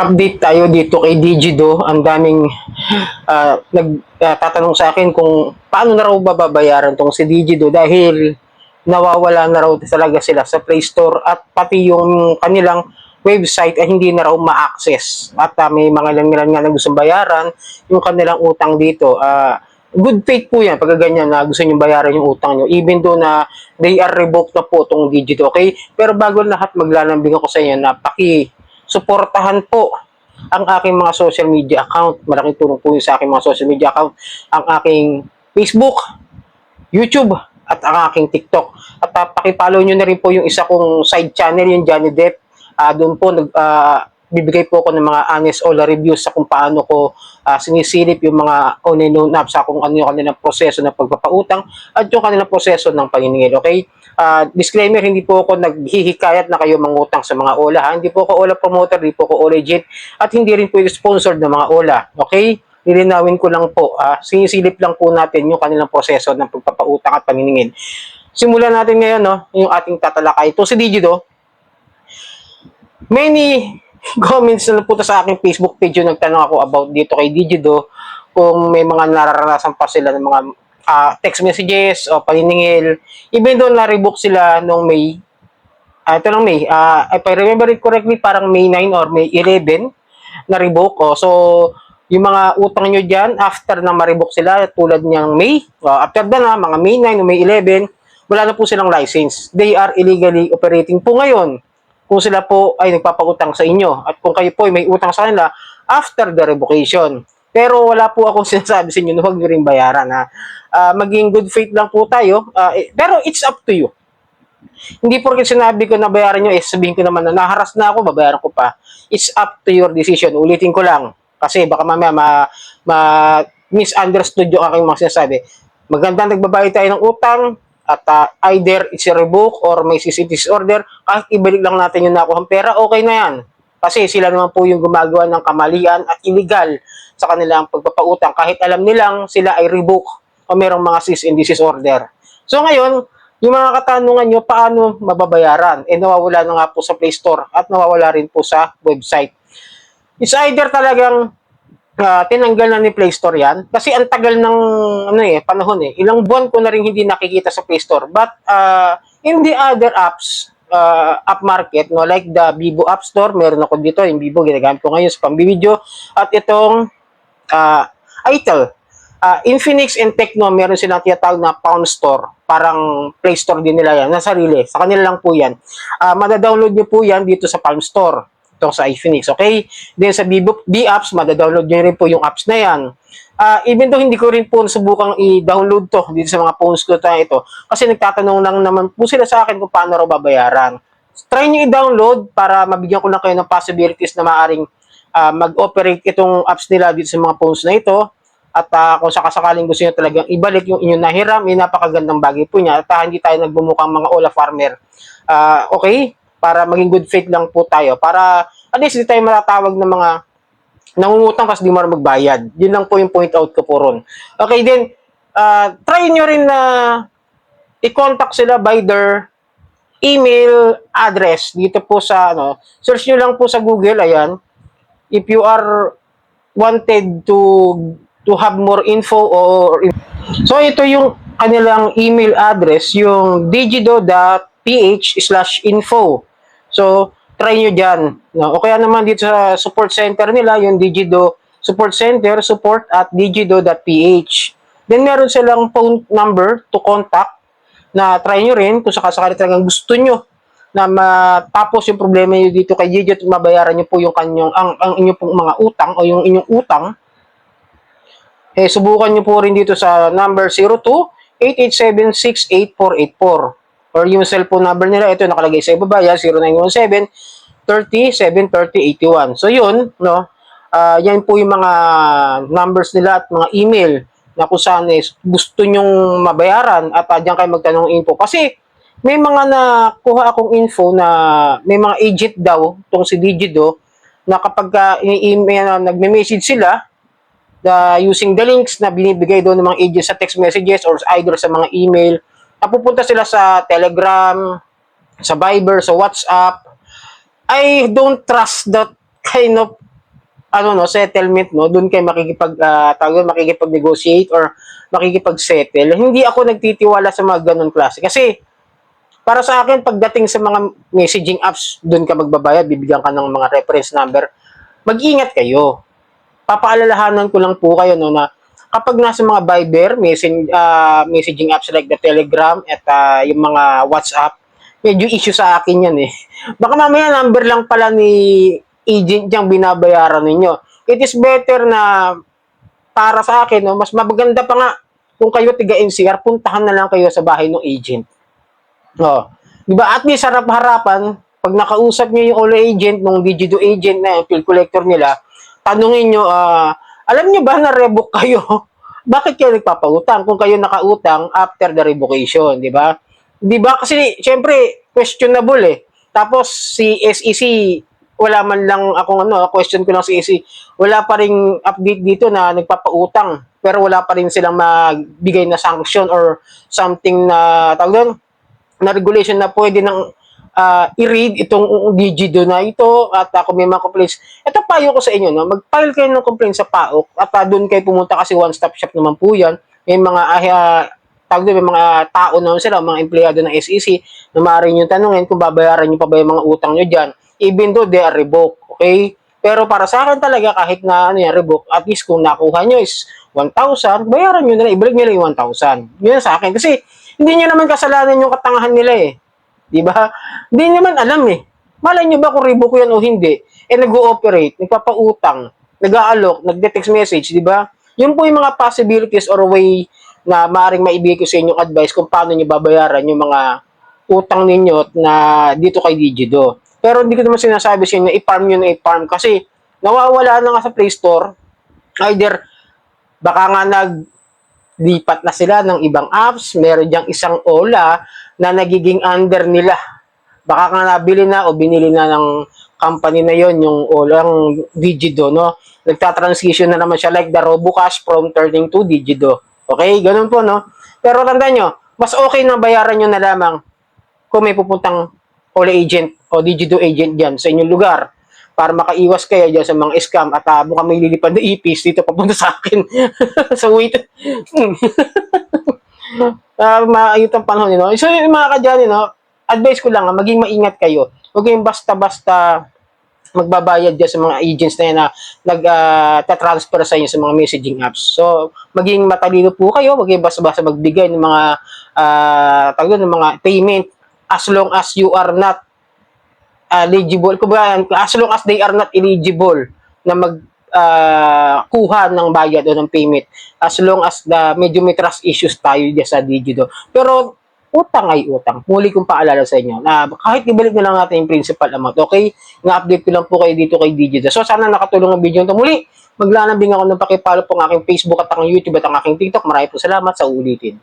update tayo dito kay Digido. Ang daming ah, nagtatanong sa akin kung paano na raw bababayaran tong si Digido dahil nawawala na raw talaga sila sa Play Store at pati yung kanilang website ay hindi na raw ma-access. At ah, may mga ilan nga na gustong bayaran yung kanilang utang dito. Ah, good faith po yan pag ganyan na gusto nyo bayaran yung utang nyo. Even though na they are revoked na po itong Digito, okay? Pero bago lahat maglalambing ako sa inyo na paki suportahan po ang aking mga social media account. Malaking tulong po yun sa aking mga social media account. Ang aking Facebook, YouTube, at ang aking TikTok. At uh, pakipollow nyo na rin po yung isa kong side channel, yung Johnny Depp. Ah, doon po, nag, ah, bibigay po ako ng mga honest all reviews sa kung paano ko ah, sinisilip yung mga on up sa kung ano yung kanilang proseso ng pagpapautang at yung kanilang proseso ng paniningil. Okay? Ah, disclaimer, hindi po ako naghihikayat na kayo mangutang sa mga ola. Ha? Hindi po ako ola promoter, hindi po ako legit at hindi rin po sponsored ng mga ola. Okay? Lilinawin ko lang po, ah, sinisilip lang po natin yung kanilang proseso ng pagpapautang at paniningil. Simulan natin ngayon, no, yung ating tatalakay. Ito si Digido, many comments na napunta sa aking Facebook page yung nagtanong ako about dito kay Digido kung may mga nararanasan pa sila ng mga ah, text messages o paniningil. Even though na-rebook sila nung May, ah, ito lang May, ah, if I remember it correctly, parang May 9 or May 11 na-revoke. Oh. So, yung mga utang nyo dyan, after na ma-revoke sila, tulad niyang May, ah, after that na, mga May 9 o May 11, wala na po silang license. They are illegally operating po ngayon kung sila po ay nagpapautang sa inyo at kung kayo po ay may utang sa kanila after the revocation. Pero wala po akong sinasabi sa inyo na huwag nyo rin bayaran. Ha? Ah, maging good faith lang po tayo. Eh, pero it's up to you. Hindi porket sinabi ko na bayaran nyo, eh sabihin ko naman na naharas na ako, babayaran ko pa. It's up to your decision. Ulitin ko lang. Kasi baka mamaya ma, ma misunderstood yung aking mga sinasabi. Maganda nagbabayad tayo ng utang, at ah, either it's a revoke or may CCTV order, kahit ibalik lang natin yung nakuhang pera, okay na yan. Kasi sila naman po yung gumagawa ng kamalian at illegal sa kanilang pagpapautang kahit alam nilang sila ay revoke o merong mga cease and desist order. So ngayon, yung mga katanungan nyo, paano mababayaran? Eh nawawala na nga po sa Play Store at nawawala rin po sa website. It's either talagang ah, tinanggal na ni Play Store yan. Kasi ang tagal ng ano eh, panahon eh. Ilang buwan ko na rin hindi nakikita sa Play Store. But uh, in the other apps, uh, app market, no, like the Vivo App Store, meron ako dito, yung Vivo, ginagamit ko ngayon sa pambibideo. At itong uh, Itel, uh, Infinix and Tecno, meron silang tinatawag na Pound Store. Parang Play Store din nila yan, na sarili. Sa kanila lang po yan. Uh, madadownload nyo po yan dito sa Palm Store ito sa iPhoenix, okay? Then sa Vivo B-Apps, madadownload nyo rin po yung apps na yan. Ah, even though hindi ko rin po subukang i-download to dito sa mga phones ko tayo ito, kasi nagtatanong lang naman po sila sa akin kung paano raw babayaran. Try nyo i-download para mabigyan ko lang kayo ng possibilities na maaring ah, mag-operate itong apps nila dito sa mga phones na ito. At ah, kung sakasakaling gusto nyo talagang ibalik yung inyong nahiram, may napakagandang bagay po niya. At ah, hindi tayo nagbumukang mga Ola Farmer. Ah, okay? Para maging good faith lang po tayo. Para at least hindi tayo matatawag ng mga nangungutang kasi di mo magbayad. Yun lang po yung point out ko po ron. Okay, then, uh, try nyo rin na i-contact sila by their email address dito po sa ano search nyo lang po sa Google ayan if you are wanted to to have more info or so ito yung kanilang email address yung digido.ph slash info so try nyo dyan. No? o kaya naman dito sa support center nila yung digido support center support at digido.ph then meron silang phone number to contact na try nyo rin kung sakasakali talagang gusto nyo na matapos yung problema nyo dito kay Gigi at mabayaran nyo po yung kanyang, ang, ang inyong pong mga utang o yung inyong utang, eh, subukan nyo po rin dito sa number 02-8876-8484 or yung cellphone number nila, ito nakalagay sa ibaba, yan, 0917 30 730 81. So yun, no, ah yan po yung mga numbers nila at mga email na kung saan eh, gusto nyong mabayaran at uh, diyan kayo magtanong info. Kasi may mga nakuha akong info na may mga agent daw, tong si Digido, na kapag uh, ini-email na nagme-message sila, the, using the links na binibigay doon ng mga agents sa text messages or either sa mga email, napupunta sila sa Telegram, sa Viber, sa WhatsApp. I don't trust that kind of ano no, settlement no, doon kayo makikipag uh, tawag makikipag-negotiate or makikipag-settle. Hindi ako nagtitiwala sa mga ganun klase kasi para sa akin pagdating sa mga messaging apps, doon ka magbabayad, bibigyan ka ng mga reference number. Mag-ingat kayo. Papaalalahanan ko lang po kayo no na kapag nasa mga Viber, messaging, uh, messaging apps like the Telegram at uh, yung mga WhatsApp, medyo issue sa akin yan eh. Baka mamaya number lang pala ni agent yung binabayaran ninyo. It is better na para sa akin, no, mas maganda pa nga kung kayo tiga NCR, puntahan na lang kayo sa bahay ng agent. Oh. Di ba? At least harap-harapan, pag nakausap niyo yung all agent, nung Digido agent na yung bill collector nila, tanungin niyo, ah, alam niyo ba na revoke kayo? Bakit kayo nagpapautang kung kayo nakautang after the revocation, di ba? Di ba? Kasi, syempre, questionable eh. Tapos, si SEC, wala man lang akong ano, question ko lang si SEC, wala pa ring update dito na nagpapautang, pero wala pa rin silang magbigay na sanction or something na, tawag doon, na regulation na pwede nang uh, i-read itong Digido na ito at uh, kung may mga complaints. Ito payo ko sa inyo, no? mag-file kayo ng complaint sa PAOK at uh, doon kayo pumunta kasi one-stop shop naman po yan. May mga uh, tawag doon, may mga tao naman sila, mga empleyado ng SEC na maaaring yung tanongin kung babayaran nyo pa ba yung mga utang nyo dyan even though they are revoked. Okay? Pero para sa akin talaga, kahit na ano yan, revoke, at least kung nakuha nyo is 1,000, bayaran nyo na lang, ibalik lang yung 1,000. Yun sa akin. Kasi, hindi nyo naman kasalanan yung katangahan nila eh. Di ba? Hindi naman alam eh. Malay nyo ba kung revoke yan o hindi? Eh, nag-ooperate, nagpapautang, nag-aalok, nag-text message, di ba? Yun po yung mga possibilities or way na maaaring maibigay ko sa inyong advice kung paano nyo babayaran yung mga utang ninyo na dito kay Digido. Pero hindi ko naman sinasabi sa inyo i-farm nyo na i-farm kasi nawawala na nga sa Play Store. Either baka nga nag lipat na sila ng ibang apps, meron diyang isang OLA na nagiging under nila. Baka nga nabili na o binili na ng company na yon yung OLA, yung Digido, no? Nagta-transition na naman siya like the RoboCash from turning to Digido. Okay? Ganun po, no? Pero tandaan nyo, mas okay na bayaran nyo na lamang kung may pupuntang OLA agent o Digido agent dyan sa inyong lugar para makaiwas kayo dyan sa mga scam at uh, mukhang may lilipad na ipis dito papunta sa akin. so wait. uh, maayot ang panahon, you know? So yung mga kadyan, you know, advice ko lang, uh, maging maingat kayo. Huwag kayong basta-basta magbabayad dyan sa mga agents na yan na nag-transfer uh, sa inyo sa mga messaging apps. So, maging matalino po kayo, kayong basta-basta magbigay ng mga uh, tawag ng mga payment as long as you are not eligible, kumbaga, as long as they are not eligible na mag uh, kuha ng bayad o ng payment as long as the medyo may trust issues tayo dyan sa Digido. Pero utang ay utang. Muli kong paalala sa inyo na kahit ibalik na lang natin yung principal amount, okay? Na-update ko lang po kayo dito kay Digido. So sana nakatulong ang video ito. Muli, maglalambing ako ng pakipalo po ang aking Facebook at ang YouTube at ang aking TikTok. Maraming po salamat sa ulitin.